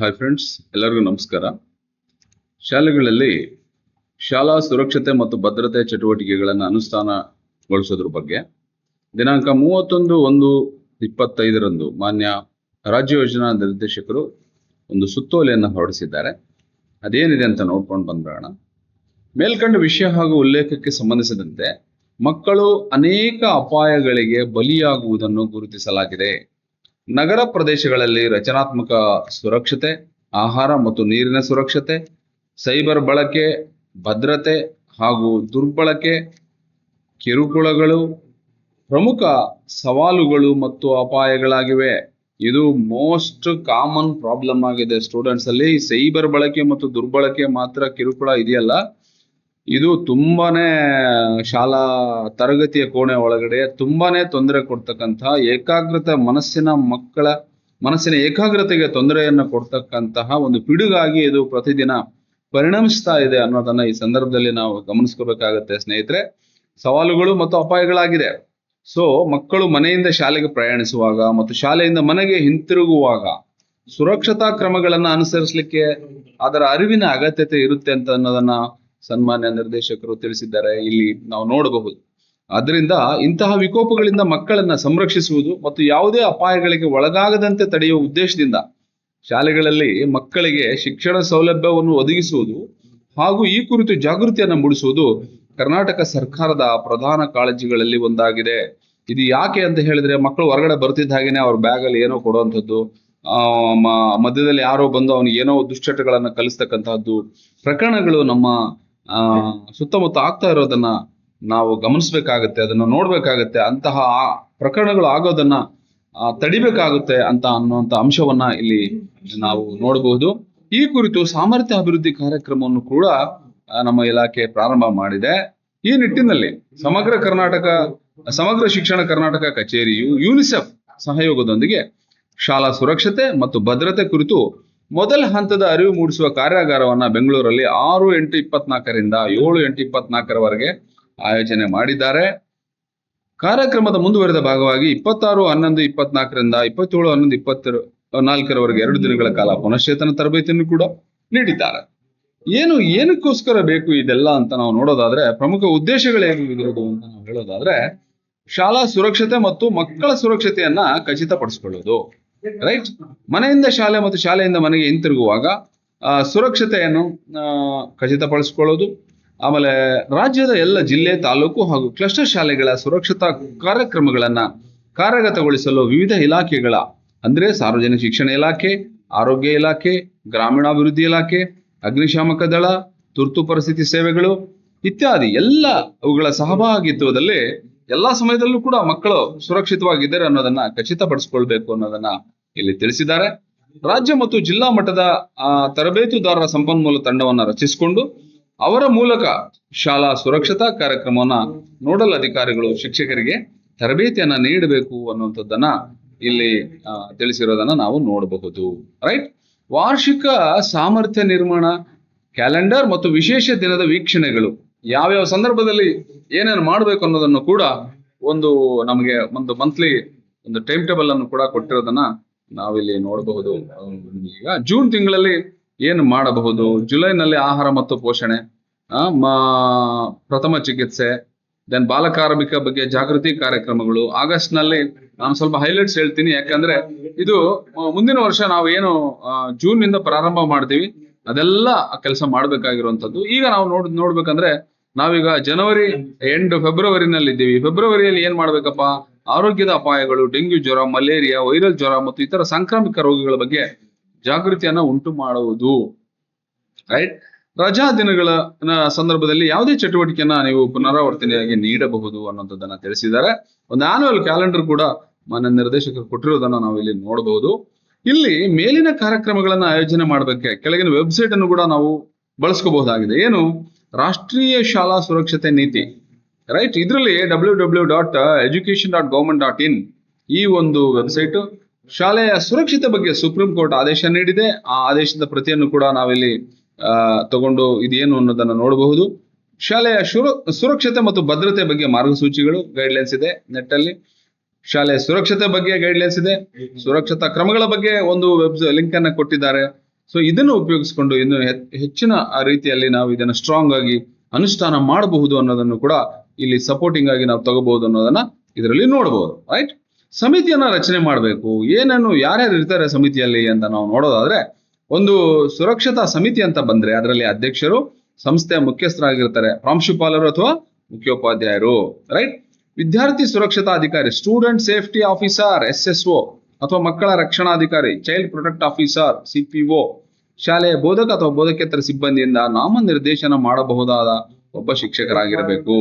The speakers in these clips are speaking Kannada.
ಹಾಯ್ ಫ್ರೆಂಡ್ಸ್ ಎಲ್ಲರಿಗೂ ನಮಸ್ಕಾರ. ಶಾಲೆಗಳಲ್ಲಿ ಶಾಲಾ ಸುರಕ್ಷತೆ ಮತ್ತು ಭದ್ರತೆ ಚಟುವಟಿಕೆಗಳನ್ನು ಅನುಷ್ಠಾನಗೊಳಿಸೋದ್ರ ಬಗ್ಗೆ. ದಿನಾಂಕ ಮೂವತ್ತೊಂದು ಒಂದು ಇಪ್ಪತ್ತೈದರಂದು ಮಾನ್ಯ ರಾಜ್ಯ ಯೋಜನಾ ನಿರ್ದೇಶಕರು ಒಂದು ಸುತ್ತೋಲೆಯನ್ನು ಹೊರಡಿಸಿದ್ದಾರೆ. ಅದೇನಿದೆ ಅಂತ ನೋಡ್ಕೊಂಡು ಬಂದ್ಬಿಡೋಣ. ಮೇಲ್ಕಂಡ ವಿಷಯ ಹಾಗೂ ಉಲ್ಲೇಖಕ್ಕೆ ಸಂಬಂಧಿಸಿದಂತೆ ಮಕ್ಕಳು ಅನೇಕ ಅಪಾಯಗಳಿಗೆ ಬಲಿಯಾಗುವುದನ್ನು ಗುರುತಿಸಲಾಗಿದೆ. ನಗರ ಪ್ರದೇಶಗಳಲ್ಲಿ ರಚನಾತ್ಮಕ ಸುರಕ್ಷತೆ, ಆಹಾರ ಮತ್ತು ನೀರಿನ ಸುರಕ್ಷತೆ, ಸೈಬರ್ ಬಳಕೆ, ಭದ್ರತೆ ಹಾಗೂ ದುರ್ಬಳಕೆ, ಕಿರುಕುಳಗಳು, ಪ್ರಮುಖ ಸವಾಲುಗಳು ಮತ್ತು ಅಪಾಯಗಳಾಗಿವೆ. ಇದು ಮೋಸ್ಟ್ ಕಾಮನ್ ಪ್ರಾಬ್ಲಮ್ ಆಗಿದೆ ಸ್ಟೂಡೆಂಟ್ಸ್ ಅಲ್ಲಿ. ಸೈಬರ್ ಬಳಕೆ ಮತ್ತು ದುರ್ಬಳಕೆ ಮಾತ್ರ ಕಿರುಕುಳ ಇದೆಯಲ್ಲ. ಇದು ತುಂಬಾನೇ ಶಾಲಾ ತರಗತಿಯ ಕೋಣೆ ಒಳಗಡೆ ತುಂಬಾನೇ ತೊಂದರೆ ಕೊಡ್ತಕ್ಕಂತಹ ಏಕಾಗ್ರತೆ ಮನಸ್ಸಿನ ಮಕ್ಕಳ, ಮನಸ್ಸಿನ ಏಕಾಗ್ರತೆಗೆ ತೊಂದರೆಯನ್ನು ಕೊಡ್ತಕ್ಕಂತಹ ಒಂದು ಪಿಡುಗಾಗಿ ಇದು ಪ್ರತಿದಿನ ಪರಿಣಮಿಸ್ತಾ ಇದೆ ಅನ್ನೋದನ್ನ ಈ ಸಂದರ್ಭದಲ್ಲಿ ನಾವು ಗಮನಿಸ್ಕೋಬೇಕಾಗತ್ತೆ ಸ್ನೇಹಿತರೆ. ಸವಾಲುಗಳು ಮತ್ತು ಅಪಾಯಗಳಾಗಿದೆ. ಸೊ ಮಕ್ಕಳು ಮನೆಯಿಂದ ಶಾಲೆಗೆ ಪ್ರಯಾಣಿಸುವಾಗ ಮತ್ತು ಶಾಲೆಯಿಂದ ಮನೆಗೆ ಹಿಂತಿರುಗುವಾಗ ಸುರಕ್ಷತಾ ಕ್ರಮಗಳನ್ನ ಅನುಸರಿಸಲಿಕ್ಕೆ ಅದರ ಅರಿವಿನ ಅಗತ್ಯತೆ ಇರುತ್ತೆ ಅಂತ ಅನ್ನೋದನ್ನ ಸನ್ಮಾನ್ಯ ನಿರ್ದೇಶಕರು ತಿಳಿಸಿದ್ದಾರೆ, ಇಲ್ಲಿ ನಾವು ನೋಡಬಹುದು. ಅದರಿಂದ ಇಂತಹ ವಿಕೋಪಗಳಿಂದ ಮಕ್ಕಳನ್ನ ಸಂರಕ್ಷಿಸುವುದು ಮತ್ತು ಯಾವುದೇ ಅಪಾಯಗಳಿಗೆ ಒಳಗಾಗದಂತೆ ತಡೆಯುವ ಉದ್ದೇಶದಿಂದ ಶಾಲೆಗಳಲ್ಲಿ ಮಕ್ಕಳಿಗೆ ಶಿಕ್ಷಣ ಸೌಲಭ್ಯವನ್ನು ಒದಗಿಸುವುದು ಹಾಗೂ ಈ ಕುರಿತು ಜಾಗೃತಿಯನ್ನು ಮೂಡಿಸುವುದು ಕರ್ನಾಟಕ ಸರ್ಕಾರದ ಪ್ರಧಾನ ಕಾಳಜಿಗಳಲ್ಲಿ ಒಂದಾಗಿದೆ. ಇದು ಯಾಕೆ ಅಂತ ಹೇಳಿದ್ರೆ ಮಕ್ಕಳು ಹೊರಗಡೆ ಬರ್ತಿದ್ದ ಹಾಗೇನೆ ಅವ್ರ ಬ್ಯಾಗ್ ಅಲ್ಲಿ ಏನೋ ಕೊಡುವಂಥದ್ದು ಮಧ್ಯದಲ್ಲಿ ಯಾರೋ ಬಂದು ಅವನಿಗೆ ಏನೋ ದುಶ್ಚಟಗಳನ್ನ ಕಲಿಸ್ತಕ್ಕಂತಹದ್ದು ಪ್ರಕರಣಗಳು ನಮ್ಮ ಸುತ್ತಮುತ್ತ ಆಗ್ತಾ ಇರೋದನ್ನ ನಾವು ಗಮನಿಸ್ಬೇಕಾಗತ್ತೆ, ಅದನ್ನ ನೋಡ್ಬೇಕಾಗತ್ತೆ, ಅಂತಹ ಪ್ರಕರಣಗಳು ಆಗೋದನ್ನ ತಡಿಬೇಕಾಗುತ್ತೆ ಅಂತ ಅನ್ನುವಂತ ಅಂಶವನ್ನ ಇಲ್ಲಿ ನಾವು ನೋಡಬಹುದು ಈ ಕುರಿತು ಸಾಮರ್ಥ್ಯ ಅಭಿವೃದ್ಧಿ ಕಾರ್ಯಕ್ರಮವನ್ನು ಕೂಡ ನಮ್ಮ ಇಲಾಖೆ ಪ್ರಾರಂಭ ಮಾಡಿದೆ. ಈ ನಿಟ್ಟಿನಲ್ಲಿ ಸಮಗ್ರ ಕರ್ನಾಟಕ, ಸಮಗ್ರ ಶಿಕ್ಷಣ ಕರ್ನಾಟಕ ಕಚೇರಿಯು ಯುನಿಸೆಫ್ ಸಹಯೋಗದೊಂದಿಗೆ ಶಾಲಾ ಸುರಕ್ಷತೆ ಮತ್ತು ಭದ್ರತೆ ಕುರಿತು ಮೊದಲ ಹಂತದ ಅರಿವು ಮೂಡಿಸುವ ಕಾರ್ಯಾಗಾರವನ್ನ ಬೆಂಗಳೂರಲ್ಲಿ ಆರು, ಎಂಟು ಇಪ್ಪತ್ನಾಲ್ಕರಿಂದ ಏಳು, ಎಂಟು ಇಪ್ಪತ್ನಾಲ್ಕರವರೆಗೆ ಆಯೋಜನೆ ಮಾಡಿದ್ದಾರೆ. ಕಾರ್ಯಕ್ರಮದ ಮುಂದುವರೆದ ಭಾಗವಾಗಿ ಇಪ್ಪತ್ತಾರು, ಹನ್ನೊಂದು, ಇಪ್ಪತ್ನಾಲ್ಕರಿಂದ ಇಪ್ಪತ್ತೇಳು, ಹನ್ನೊಂದು ಇಪ್ಪತ್ತ ನಾಲ್ಕರವರೆಗೆ ಎರಡು ದಿನಗಳ ಕಾಲ ಪುನಶ್ಚೇತನ ತರಬೇತಿಯನ್ನು ಕೂಡ ನೀಡಿದ್ದಾರೆ. ಏನು, ಏನಕ್ಕೋಸ್ಕರ ಬೇಕು ಇದೆಲ್ಲ ಅಂತ ನಾವು ನೋಡೋದಾದ್ರೆ, ಪ್ರಮುಖ ಉದ್ದೇಶಗಳು ಹೇಗಿರೋದು ಅಂತ ನಾವು ಹೇಳೋದಾದ್ರೆ, ಶಾಲಾ ಸುರಕ್ಷತೆ ಮತ್ತು ಮಕ್ಕಳ ಸುರಕ್ಷತೆಯನ್ನ ಖಚಿತಪಡಿಸಿಕೊಳ್ಳೋದು. ರೈಟ್ ಮನೆಯಿಂದ ಶಾಲೆ ಮತ್ತು ಶಾಲೆಯಿಂದ ಮನೆಗೆ ಹಿಂತಿರುಗುವಾಗ ಸುರಕ್ಷತೆಯನ್ನು ಖಚಿತಪಡಿಸಿಕೊಳ್ಳೋದು, ಆಮೇಲೆ ರಾಜ್ಯದ ಎಲ್ಲ ಜಿಲ್ಲೆ, ತಾಲೂಕು ಹಾಗೂ ಕ್ಲಸ್ಟರ್ ಶಾಲೆಗಳ ಸುರಕ್ಷತಾ ಕಾರ್ಯಕ್ರಮಗಳನ್ನ ಕಾರ್ಯಗತಗೊಳಿಸಲು ವಿವಿಧ ಇಲಾಖೆಗಳ, ಅಂದರೆ ಸಾರ್ವಜನಿಕ ಶಿಕ್ಷಣ ಇಲಾಖೆ, ಆರೋಗ್ಯ ಇಲಾಖೆ, ಗ್ರಾಮೀಣಾಭಿವೃದ್ಧಿ ಇಲಾಖೆ, ಅಗ್ನಿಶಾಮಕ ದಳ, ತುರ್ತು ಪರಿಸ್ಥಿತಿ ಸೇವೆಗಳು, ಇತ್ಯಾದಿ ಎಲ್ಲ ಅವುಗಳ ಸಹಭಾಗಿತ್ವದಲ್ಲಿ ಎಲ್ಲಾ ಸಮಯದಲ್ಲೂ ಕೂಡ ಮಕ್ಕಳು ಸುರಕ್ಷಿತವಾಗಿದ್ದಾರೆ ಅನ್ನೋದನ್ನ ಖಚಿತಪಡಿಸಿಕೊಳ್ಬೇಕು ಅನ್ನೋದನ್ನ ಇಲ್ಲಿ ತಿಳಿಸಿದ್ದಾರೆ. ರಾಜ್ಯ ಮತ್ತು ಜಿಲ್ಲಾ ಮಟ್ಟದ ತರಬೇತುದಾರರ ಸಂಪನ್ಮೂಲ ತಂಡವನ್ನ ರಚಿಸಿಕೊಂಡು ಅವರ ಮೂಲಕ ಶಾಲಾ ಸುರಕ್ಷತಾ ಕಾರ್ಯಕ್ರಮವನ್ನ ನೋಡಲ್ ಅಧಿಕಾರಿಗಳು, ಶಿಕ್ಷಕರಿಗೆ ತರಬೇತಿಯನ್ನ ನೀಡಬೇಕು ಅನ್ನುವಂಥದ್ದನ್ನ ಇಲ್ಲಿ ತಿಳಿಸಿರೋದನ್ನ ನಾವು ನೋಡಬಹುದು. ರೈಟ್? ವಾರ್ಷಿಕ ಸಾಮರ್ಥ್ಯ ನಿರ್ಮಾಣ, ಕ್ಯಾಲೆಂಡರ್ ಮತ್ತು ವಿಶೇಷ ದಿನದ ವೀಕ್ಷಣೆಗಳು. ಯಾವ್ಯಾವ ಸಂದರ್ಭದಲ್ಲಿ ಏನೇನು ಮಾಡಬೇಕು ಅನ್ನೋದನ್ನು ಕೂಡ ಒಂದು ನಮಗೆ ಒಂದು ಮಂತ್ಲಿ ಒಂದು ಟೈಮ್ ಟೇಬಲ್ ಅನ್ನು ಕೂಡ ಕೊಟ್ಟಿರೋದನ್ನ ನಾವಿಲ್ಲಿ ನೋಡಬಹುದು. ಈಗ ಜೂನ್ ತಿಂಗಳಲ್ಲಿ ಏನು ಮಾಡಬಹುದು? ಜುಲೈನಲ್ಲಿ ಆಹಾರ ಮತ್ತು ಪೋಷಣೆ ಪ್ರಥಮ ಚಿಕಿತ್ಸೆ ದೆನ್ ಬಾಲಕಾರ್ಮಿಕ ಬಗ್ಗೆ ಜಾಗೃತಿ ಕಾರ್ಯಕ್ರಮಗಳು. ಆಗಸ್ಟ್ನಲ್ಲಿ ನಾನು ಸ್ವಲ್ಪ ಹೈಲೈಟ್ಸ್ ಹೇಳ್ತೀನಿ. ಯಾಕಂದ್ರೆ ಇದು ಮುಂದಿನ ವರ್ಷ ನಾವು ಏನು ಜೂನ್ನಿಂದ ಪ್ರಾರಂಭ ಮಾಡ್ತೀವಿ. ಅದೆಲ್ಲ ಕೆಲಸ ಮಾಡ್ಬೇಕಾಗಿರುವಂತದ್ದು ಈಗ ನಾವು ನೋಡ್, ನೋಡ್ಬೇಕಂದ್ರೆ ನಾವೀಗ ಜನವರಿ ಎಂಡ್ ಫೆಬ್ರವರಿನಲ್ಲಿ ಇದ್ದೀವಿ ಫೆಬ್ರವರಿಯಲ್ಲಿ ಏನ್ ಮಾಡ್ಬೇಕಪ್ಪ? ಆರೋಗ್ಯದ ಅಪಾಯಗಳು, ಡೆಂಗ್ಯೂ ಜ್ವರ, ಮಲೇರಿಯಾ, ವೈರಲ್ ಜ್ವರ ಮತ್ತು ಇತರ ಸಾಂಕ್ರಾಮಿಕ ರೋಗಗಳ ಬಗ್ಗೆ ಜಾಗೃತಿಯನ್ನ ಉಂಟು ಮಾಡುವುದು. ರೈಟ್ ರಜಾ ದಿನಗಳ ಸಂದರ್ಭದಲ್ಲಿ ಯಾವುದೇ ಚಟುವಟಿಕೆಯನ್ನ ನೀವು ಪುನರಾವರ್ತನೆಯಾಗಿ ನೀಡಬಹುದು ಅನ್ನೋದನ್ನ ತಿಳಿಸಿದ್ದಾರೆ. ಒಂದು ಆನ್ಯುವಲ್ ಕ್ಯಾಲೆಂಡರ್ ಕೂಡ ಮಾನ್ಯ ನಿರ್ದೇಶಕರು ಕೊಟ್ಟಿರೋದನ್ನ ನಾವು ಇಲ್ಲಿ ನೋಡಬಹುದು ಇಲ್ಲಿ ಮೇಲಿನ ಕಾರ್ಯಕ್ರಮಗಳನ್ನ ಆಯೋಜನೆ ಮಾಡಬೇಕೆ, ಕೆಳಗಿನ ವೆಬ್ಸೈಟ್ ಅನ್ನು ಕೂಡ ನಾವು ಬಳಸ್ಕೋಬಹುದಾಗಿದೆ. ಏನು? ರಾಷ್ಟ್ರೀಯ ಶಾಲಾ ಸುರಕ್ಷತೆ ನೀತಿ. ರೈಟ್? ಇದರಲ್ಲಿ W W dot education dot government dot in ಈ ಒಂದು ವೆಬ್ಸೈಟ್ ಶಾಲೆಯ ಸುರಕ್ಷತೆ ಬಗ್ಗೆ ಸುಪ್ರೀಂ ಕೋರ್ಟ್ ಆದೇಶ ನೀಡಿದೆ. ಆ ಆದೇಶದ ಪ್ರತಿಯನ್ನು ಕೂಡ ನಾವಿಲ್ಲಿ ತಗೊಂಡು ಇದೇನು ಅನ್ನೋದನ್ನ ನೋಡಬಹುದು. ಶಾಲೆಯ ಸುರಕ್ಷತೆ ಮತ್ತು ಭದ್ರತೆ ಬಗ್ಗೆ ಮಾರ್ಗಸೂಚಿಗಳು ಗೈಡ್ಲೈನ್ಸ್ ಇದೆ ನೆಟ್ ಅಲ್ಲಿ ಶಾಲೆಯ ಸುರಕ್ಷತೆ ಬಗ್ಗೆ ಗೈಡ್ಲೈನ್ಸ್ ಇದೆ. ಸುರಕ್ಷತಾ ಕ್ರಮಗಳ ಬಗ್ಗೆ ಒಂದು ವೆಬ್ ಲಿಂಕ್ ಅನ್ನ ಕೊಟ್ಟಿದ್ದಾರೆ. ಸೊ ಇದನ್ನು ಉಪಯೋಗಿಸಿಕೊಂಡು ಇನ್ನು ಹೆಚ್ಚಿನ ರೀತಿಯಲ್ಲಿ ನಾವು ಇದನ್ನು ಸ್ಟ್ರಾಂಗ್ ಆಗಿ ಅನುಷ್ಠಾನ ಮಾಡಬಹುದು ಅನ್ನೋದನ್ನು ಕೂಡ ಇಲ್ಲಿ ಸಪೋರ್ಟಿಂಗ್ ಆಗಿ ನಾವು ತಗೋಬಹುದು ಅನ್ನೋದನ್ನ ಇದರಲ್ಲಿ ನೋಡಬಹುದು ರೈಟ್ ಸಮಿತಿಯನ್ನ ರಚನೆ ಮಾಡಬೇಕು. ಏನನ್ನು ಯಾರ್ಯಾರು ಇರ್ತಾರೆ ಸಮಿತಿಯಲ್ಲಿ ಅಂತ ನಾವು ನೋಡೋದಾದ್ರೆ, ಒಂದು ಸುರಕ್ಷತಾ ಸಮಿತಿ ಅಂತ ಬಂದ್ರೆ ಅದರಲ್ಲಿ ಅಧ್ಯಕ್ಷರು, ಸಂಸ್ಥೆಯ ಮುಖ್ಯಸ್ಥರಾಗಿರ್ತಾರೆ. ಪ್ರಾಂಶುಪಾಲರು ಅಥವಾ ಮುಖ್ಯೋಪಾಧ್ಯಾಯರು ರೈಟ್ ವಿದ್ಯಾರ್ಥಿ ಸುರಕ್ಷತಾ ಅಧಿಕಾರಿ student safety officer S S O ಅಥವಾ ಮಕ್ಕಳ ರಕ್ಷಣಾಧಿಕಾರಿ ಚೈಲ್ಡ್ ಪ್ರೊಟೆಕ್ಟ್ ಆಫೀಸರ್ ಸಿಪಿಒ ಶಾಲೆಯ ಬೋಧಕ ಅಥವಾ ಬೋಧಕೇತರ ಸಿಬ್ಬಂದಿಯಿಂದ ನಾಮನಿರ್ದೇಶನ ಮಾಡಬಹುದಾದ ಒಬ್ಬ ಶಿಕ್ಷಕರಾಗಿರಬೇಕು.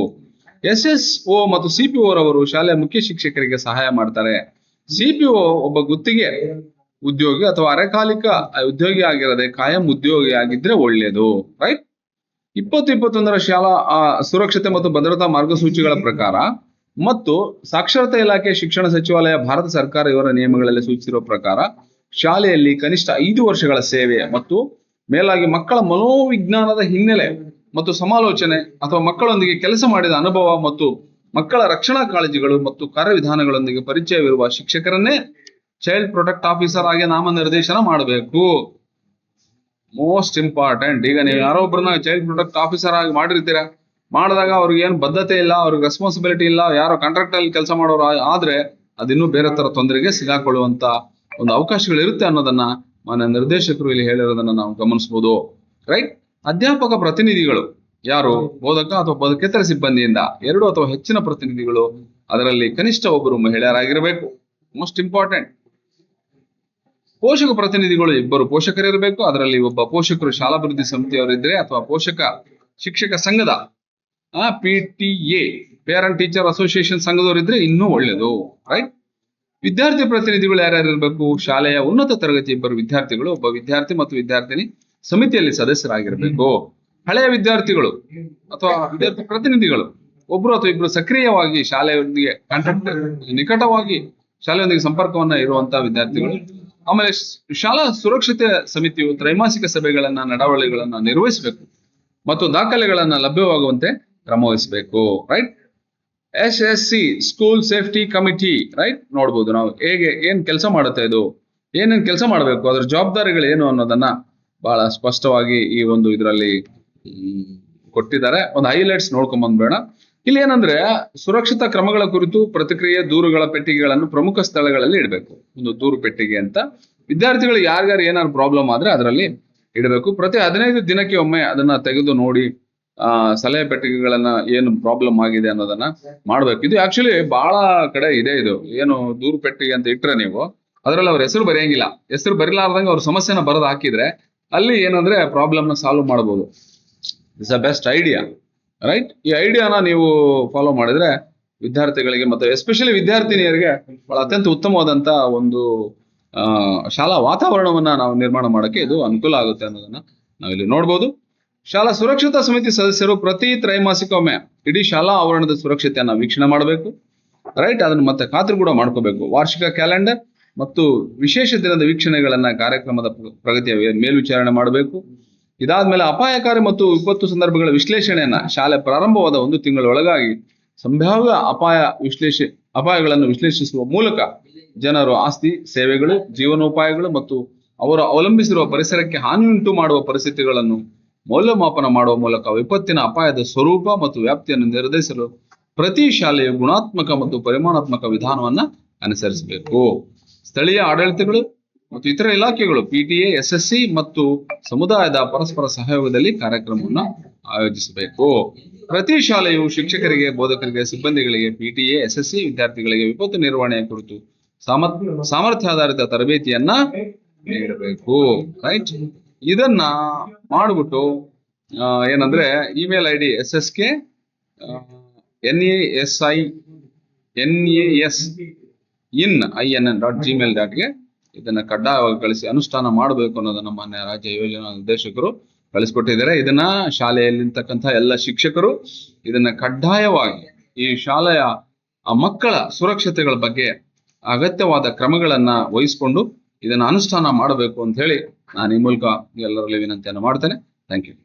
ಎಸ್ ಎಸ್ ಒ ಮತ್ತು ಸಿಪಿಒ ರವರು ಶಾಲೆಯ ಮುಖ್ಯ ಶಿಕ್ಷಕರಿಗೆ ಸಹಾಯ ಮಾಡ್ತಾರೆ. ಸಿಪಿಒ ಒಬ್ಬ ಗುತ್ತಿಗೆ ಉದ್ಯೋಗಿ ಅಥವಾ ಅರೆಕಾಲಿಕ ಉದ್ಯೋಗಿ ಆಗಿರದೆ ಕಾಯಂ ಉದ್ಯೋಗಿ ಆಗಿದ್ರೆ ಒಳ್ಳೆಯದು ರೈಟ್ ಇಪ್ಪತ್ತು ಇಪ್ಪತ್ತೊಂದರ ಶಾಲಾ ಸುರಕ್ಷತೆ ಮತ್ತು ಭದ್ರತಾ ಮಾರ್ಗಸೂಚಿಗಳ ಪ್ರಕಾರ ಮತ್ತು ಸಾಕ್ಷರತಾ ಇಲಾಖೆ ಶಿಕ್ಷಣ ಸಚಿವಾಲಯ ಭಾರತ ಸರ್ಕಾರ ಇವರ ನಿಯಮಗಳಲ್ಲಿ ಸೂಚಿಸಿರುವ ಪ್ರಕಾರ ಶಾಲೆಯಲ್ಲಿ ಕನಿಷ್ಠ ಐದು ವರ್ಷಗಳ ಸೇವೆ ಮತ್ತು ಮೇಲಾಗಿ ಮಕ್ಕಳ ಮನೋವಿಜ್ಞಾನದ ಹಿನ್ನೆಲೆ ಮತ್ತು ಸಮಾಲೋಚನೆ ಅಥವಾ ಮಕ್ಕಳೊಂದಿಗೆ ಕೆಲಸ ಮಾಡಿದ ಅನುಭವ ಮತ್ತು ಮಕ್ಕಳ ರಕ್ಷಣಾ ಕಾಳಜಿಗಳು ಮತ್ತು ಕಾರ್ಯವಿಧಾನಗಳೊಂದಿಗೆ ಪರಿಚಯವಿರುವ ಶಿಕ್ಷಕರನ್ನೇ ಚೈಲ್ಡ್ ಪ್ರೊಟೆಕ್ಟ್ ಆಫೀಸರ್ ಆಗಿ ನಾಮನಿರ್ದೇಶನ ಮಾಡಬೇಕು. Most important. ಈಗ ನೀವು ಯಾರೋ ಒಬ್ಬರನ್ನ ಚೈಲ್ಡ್ ಪ್ರೊಟೆಕ್ಟ್ ಆಫೀಸರ್ ಆಗಿ ಮಾಡಿರ್ತೀರಾ? ಮಾಡಿದಾಗ ಅವ್ರಿಗೆ ಏನು ಬದ್ಧತೆ ಇಲ್ಲ ಅವ್ರಿಗೆ ರೆಸ್ಪಾನ್ಸಿಬಿಲಿಟಿ ಇಲ್ಲ ಯಾರೋ ಕಾಂಟ್ರಾಕ್ಟ್ ಅಲ್ಲಿ ಕೆಲಸ ಮಾಡೋರು ಆದ್ರೆ ಅದಿನ್ನೂ ಬೇರೆ ತರ ತೊಂದರೆಗೆ ಸಿಗಾಕೊಳ್ಳುವಂತ ಒಂದು ಅವಕಾಶಗಳು ಇರುತ್ತೆ ಅನ್ನೋದನ್ನ ಮಾನ್ಯ ನಿರ್ದೇಶಕರು ಇಲ್ಲಿ ಹೇಳಿರೋದನ್ನ ನಾವು ಗಮನಿಸಬಹುದು ರೈಟ್ ಅಧ್ಯಾಪಕ ಪ್ರತಿನಿಧಿಗಳು ಯಾರು? ಬೋಧಕ ಅಥವಾ ಬೋಧಕೇತರ ಸಿಬ್ಬಂದಿಯಿಂದ ಎರಡು ಅಥವಾ ಹೆಚ್ಚಿನ ಪ್ರತಿನಿಧಿಗಳು ಅದರಲ್ಲಿ ಕನಿಷ್ಠ ಒಬ್ಬರು ಮಹಿಳೆಯರಾಗಿರಬೇಕು. ಮೋಸ್ಟ್ ಇಂಪಾರ್ಟೆಂಟ್ ಪೋಷಕ ಪ್ರತಿನಿಧಿಗಳು ಇಬ್ಬರು ಪೋಷಕರಿರಬೇಕು ಅದರಲ್ಲಿ ಒಬ್ಬ ಪೋಷಕರು ಶಾಲಾಭಿವೃದ್ಧಿ ಸಮಿತಿಯವರಿದ್ರೆ ಅಥವಾ ಪೋಷಕ ಶಿಕ್ಷಕ ಸಂಘದ P T A parent teacher association ಸಂಘದವರಿದ್ರೆ ಇನ್ನೂ ಒಳ್ಳೇದು ರೈಟ್ ವಿದ್ಯಾರ್ಥಿ ಪ್ರತಿನಿಧಿಗಳು ಯಾರ್ಯಾರು ಇರಬೇಕು? ಶಾಲೆಯ ಉನ್ನತ ತರಗತಿ ಇಬ್ಬರು ವಿದ್ಯಾರ್ಥಿಗಳು ಒಬ್ಬ ವಿದ್ಯಾರ್ಥಿ ಮತ್ತು ವಿದ್ಯಾರ್ಥಿನಿ ಸಮಿತಿಯಲ್ಲಿ ಸದಸ್ಯರಾಗಿರಬೇಕು. ಹಳೆಯ ವಿದ್ಯಾರ್ಥಿಗಳು ಅಥವಾ ವಿದ್ಯಾರ್ಥಿ ಪ್ರತಿನಿಧಿಗಳು ಒಬ್ರು ಅಥವಾ ಇಬ್ರು ಸಕ್ರಿಯವಾಗಿ ಶಾಲೆಯೊಂದಿಗೆ ಕಾಂಟ್ಯಾಕ್ಟ್ ನಿಕಟವಾಗಿ ಶಾಲೆಯೊಂದಿಗೆ ಸಂಪರ್ಕವನ್ನ ಇರುವಂತಹ ವಿದ್ಯಾರ್ಥಿಗಳು. ಆಮೇಲೆ ಶಾಲಾ ಸುರಕ್ಷತೆ ಸಮಿತಿಯು ತ್ರೈಮಾಸಿಕ ಸಭೆಗಳನ್ನ ನಡವಳಿಗಳನ್ನ ನಿರ್ವಹಿಸಬೇಕು. ಮತ್ತು ದಾಖಲೆಗಳನ್ನ ಲಭ್ಯವಾಗುವಂತೆ ಕ್ರಮ ವಹಿಸಬೇಕು right S S C school safety committee right ನೋಡ್ಬೋದು ನಾವು. ಹೇಗೆ, ಏನ್ ಕೆಲಸ ಮಾಡುತ್ತೆ ಇದು? ಏನೇನು ಕೆಲಸ ಮಾಡಬೇಕು? ಅದ್ರ ಜವಾಬ್ದಾರಿಗಳು ಏನು ಅನ್ನೋದನ್ನ ಬಹಳ ಸ್ಪಷ್ಟವಾಗಿ ಈ ಒಂದು ಇದರಲ್ಲಿ ಕೊಟ್ಟಿದ್ದಾರೆ. ಒಂದು ಹೈಲೈಟ್ಸ್ ನೋಡ್ಕೊಂಡ್ ಬಂದ್ಬೇಡ ಇಲ್ಲಿ ಏನಂದ್ರೆ, ಸುರಕ್ಷತಾ ಕ್ರಮಗಳ ಕುರಿತು ಪ್ರತಿಕ್ರಿಯೆ ದೂರುಗಳ ಪೆಟ್ಟಿಗೆಗಳನ್ನು ಪ್ರಮುಖ ಸ್ಥಳಗಳಲ್ಲಿ ಇಡಬೇಕು. ಒಂದು ದೂರು ಪೆಟ್ಟಿಗೆ ಅಂತ. ವಿದ್ಯಾರ್ಥಿಗಳು ಯಾರ್ಯಾರು ಏನಾದ್ರು ಪ್ರಾಬ್ಲಮ್ ಆದ್ರೆ ಅದರಲ್ಲಿ ಇಡಬೇಕು. ಪ್ರತಿ ಹದಿನೈದು ದಿನಕ್ಕೆ ಒಮ್ಮೆ ಅದನ್ನ ತೆಗೆದು ನೋಡಿ ಸಲಹೆ ಪೆಟ್ಟಿಗೆಗಳನ್ನ ಏನು ಪ್ರಾಬ್ಲಮ್ ಆಗಿದೆ ಅನ್ನೋದನ್ನ ಮಾಡ್ಬೇಕು. ಇದು ಆಕ್ಚುಲಿ ಬಹಳ ಕಡೆ ಇದೆ ಇದು. ಏನು ದೂರು ಪೆಟ್ಟಿಗೆ ಅಂತ ಇಟ್ರೆ ನೀವು, ಅದ್ರಲ್ಲಿ ಅವ್ರ ಹೆಸರು ಬರೆಯಂಗಿಲ್ಲ. ಹೆಸರು ಬರಿಲಾರ್ದಂಗೆ ಅವ್ರ ಸಮಸ್ಯೆನ ಬರೆದು ಹಾಕಿದ್ರೆ ಅಲ್ಲಿ ಏನಂದ್ರೆ ನ ಸಾಲ್ವ್ ಮಾಡ್ಬೋದು. It's a best idea right ಈ ಐಡಿಯಾನ ನೀವು ಫಾಲೋ ಮಾಡಿದ್ರೆ ವಿದ್ಯಾರ್ಥಿಗಳಿಗೆ ಮತ್ತು ಎಸ್ಪೆಷಲಿ ವಿದ್ಯಾರ್ಥಿನಿಯರಿಗೆ ಬಹಳ ಅತ್ಯಂತ ಉತ್ತಮವಾದಂತ ಒಂದು ಶಾಲಾ ವಾತಾವರಣವನ್ನ ನಾವು ನಿರ್ಮಾಣ ಮಾಡಕ್ಕೆ ಇದು ಅನುಕೂಲ ಆಗುತ್ತೆ ಅನ್ನೋದನ್ನ ನಾವಿಲ್ಲಿ ನೋಡ್ಬೋದು. ಶಾಲಾ ಸುರಕ್ಷತಾ ಸಮಿತಿ ಸದಸ್ಯರು ಪ್ರತಿ ತ್ರೈಮಾಸಿಕೊಮ್ಮೆ ಇಡೀ ಶಾಲಾ ಆವರಣದ ಸುರಕ್ಷತೆಯನ್ನ ವೀಕ್ಷಣೆ ಮಾಡಬೇಕು. ರೈಟ್ ಅದನ್ನು ಮತ್ತೆ ಖಾತ್ರಿ ಕೂಡ ಮಾಡ್ಕೋಬೇಕು. ವಾರ್ಷಿಕ ಕ್ಯಾಲೆಂಡರ್ ಮತ್ತು ವಿಶೇಷ ದಿನದ ವೀಕ್ಷಣೆಗಳನ್ನ ಕಾರ್ಯಕ್ರಮದ ಪ್ರ- ಪ್ರಗತಿಯ ಮೇಲ್ವಿಚಾರಣೆ ಮಾಡಬೇಕು. ಇದಾದ್ಮೇಲೆ ಅಪಾಯಕಾರಿ ಮತ್ತು ವಿಪತ್ತು ಸಂದರ್ಭಗಳ ವಿಶ್ಲೇಷಣೆಯನ್ನ ಶಾಲೆ ಪ್ರಾರಂಭವಾದ ಒಂದು ತಿಂಗಳೊಳಗಾಗಿ ಸಂಭಾವ್ಯ ಅಪಾಯ ವಿಶ್ಲೇಷೆ, ಅಪಾಯಗಳನ್ನು ವಿಶ್ಲೇಷಿಸುವ ಮೂಲಕ ಜನರು ಆಸ್ತಿ, ಸೇವೆಗಳು, ಜೀವನೋಪಾಯಗಳು ಮತ್ತು ಅವರು ಅವಲಂಬಿಸಿರುವ ಪರಿಸರಕ್ಕೆ ಹಾನಿಯುಂಟು ಮಾಡುವ ಪರಿಸ್ಥಿತಿಗಳನ್ನು ಮೌಲ್ಯಮಾಪನ ಮಾಡುವ ಮೂಲಕ ವಿಪತ್ತಿನ ಅಪಾಯದ ಸ್ವರೂಪ ಮತ್ತು ವ್ಯಾಪ್ತಿಯನ್ನು ನಿರ್ಧರಿಸಲು ಪ್ರತಿ ಶಾಲೆಯು ಗುಣಾತ್ಮಕ ಮತ್ತು ಪರಿಮಾಣಾತ್ಮಕ ವಿಧಾನವನ್ನ ಅನುಸರಿಸಬೇಕು. ಸ್ಥಳೀಯ ಆಡಳಿತಗಳು ಮತ್ತು ಇತರ ಇಲಾಖೆಗಳು ಪಿಟಿಎ ಎಸ್ಎಸ್ಸಿ ಮತ್ತು ಸಮುದಾಯದ ಪರಸ್ಪರ ಸಹಯೋಗದಲ್ಲಿ ಕಾರ್ಯಕ್ರಮವನ್ನು ಆಯೋಜಿಸಬೇಕು. ಪ್ರತಿ ಶಾಲೆಯು ಶಿಕ್ಷಕರಿಗೆ, ಬೋಧಕರಿಗೆ, ಸಿಬ್ಬಂದಿಗಳಿಗೆ ಪಿಟಿಎ ಎಸ್ಎಸ್ಸಿ ವಿದ್ಯಾರ್ಥಿಗಳಿಗೆ ವಿಪತ್ತು ನಿರ್ವಹಣೆಯ ಕುರಿತು ಸಾಮರ್ಥ್ಯ ಆಧಾರಿತ ತರಬೇತಿಯನ್ನ ನೀಡಬೇಕು. ರೈಟ್ ಇದನ್ನ ಮಾಡ್ಬಿಟ್ಟು ಏನಂದ್ರೆ email I D S S K N A S I N A S in I N N dot Gmail ಡಾಟ್ಗೆ ಇದನ್ನ ಕಡ್ಡಾಯವಾಗಿ ಕಳಿಸಿ ಅನುಷ್ಠಾನ ಮಾಡಬೇಕು ಅನ್ನೋದನ್ನ ಮಾನ್ಯ ರಾಜ್ಯ ಯೋಜನಾ ನಿರ್ದೇಶಕರು ಕಳಿಸ್ಕೊಟ್ಟಿದ್ದಾರೆ. ಇದನ್ನ ಶಾಲೆಯಲ್ಲಿರ್ತಕ್ಕಂಥ ಎಲ್ಲ ಶಿಕ್ಷಕರು ಇದನ್ನ ಕಡ್ಡಾಯವಾಗಿ ಈ ಶಾಲೆಯ ಮಕ್ಕಳ ಸುರಕ್ಷತೆಗಳ ಬಗ್ಗೆ ಅಗತ್ಯವಾದ ಕ್ರಮಗಳನ್ನ ವಹಿಸಿಕೊಂಡು ಇದನ್ನ ಅನುಷ್ಠಾನ ಮಾಡಬೇಕು ಅಂತ ಹೇಳಿ ನಾನು ಈ ಮೂಲಕ ಎಲ್ಲರಲ್ಲಿ ವಿನಂತಿಯನ್ನು ಮಾಡ್ತೇನೆ. Thank you